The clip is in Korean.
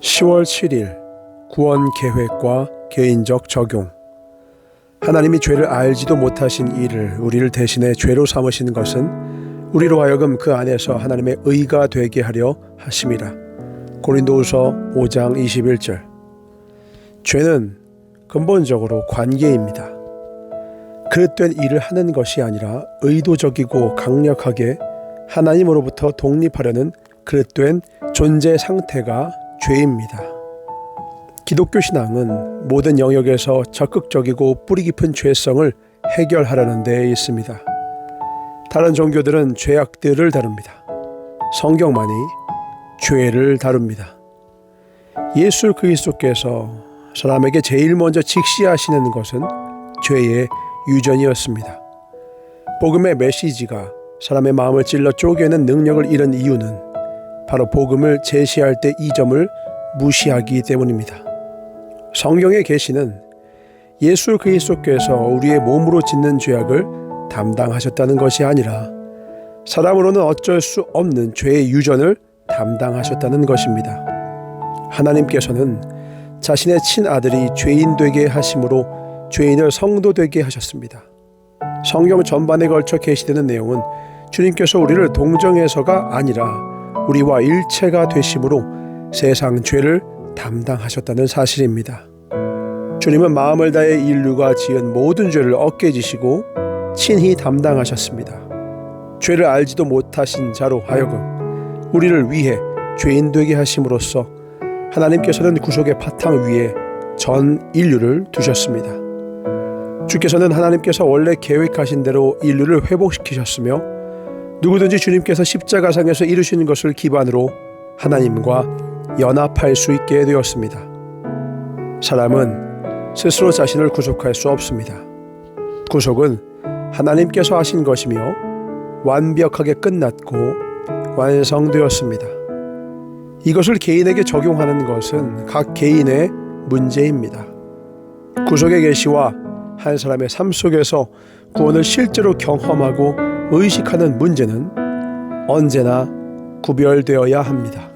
10월 7일 구원 계획과 개인적 적용 하나님이 죄를 알지도 못하신 이를 우리를 대신해 죄로 삼으신 것은 우리로 하여금 그 안에서 하나님의 의가 되게 하려 하심이라. 고린도후서 5장 21절. 죄는 근본적으로 관계입니다. 그릇된 일을 하는 것이 아니라 의도적이고 강력하게 하나님으로부터 독립하려는 그릇된 존재 상태가 죄입니다. 기독교 신앙은 모든 영역에서 적극적이고 뿌리 깊은 죄성을 해결하려는 데 있습니다. 다른 종교들은 죄악들을 다룹니다. 성경만이 죄를 다룹니다. 예수 그리스도께서 사람에게 제일 먼저 직시하시는 것은 죄의 유전이었습니다. 복음의 메시지가 사람의 마음을 찔러 쪼개는 능력을 잃은 이유는 바로 복음을 제시할 때 이 점을 무시하기 때문입니다. 성경의 계시는 예수 그리스도께서 우리의 몸으로 짓는 죄악을 담당하셨다는 것이 아니라 사람으로는 어쩔 수 없는 죄의 유전을 담당하셨다는 것입니다. 하나님께서는 자신의 친아들이 죄인 되게 하심으로 죄인을 성도 되게 하셨습니다. 성경 전반에 걸쳐 계시되는 내용은 주님께서 우리를 동정해서가 아니라 우리와 일체가 되심으로 세상 죄를 담당하셨다는 사실입니다. 주님은 마음을 다해 인류가 지은 모든 죄를 어깨 지시고 친히 담당하셨습니다. 죄를 알지도 못하신 자로 하여금 우리를 위해 죄인 되게 하심으로써 하나님께서는 구속의 바탕 위에 전 인류를 두셨습니다. 주께서는 하나님께서 원래 계획하신 대로 인류를 회복시키셨으며 누구든지 주님께서 십자가상에서 이루신 것을 기반으로 하나님과 연합할 수 있게 되었습니다. 사람은 스스로 자신을 구속할 수 없습니다. 구속은 하나님께서 하신 것이며 완벽하게 끝났고 완성되었습니다. 이것을 개인에게 적용하는 것은 각 개인의 문제입니다. 구속의 계시와 한 사람의 삶 속에서 구원을 실제로 경험하고 의식하는 문제는 언제나 구별되어야 합니다.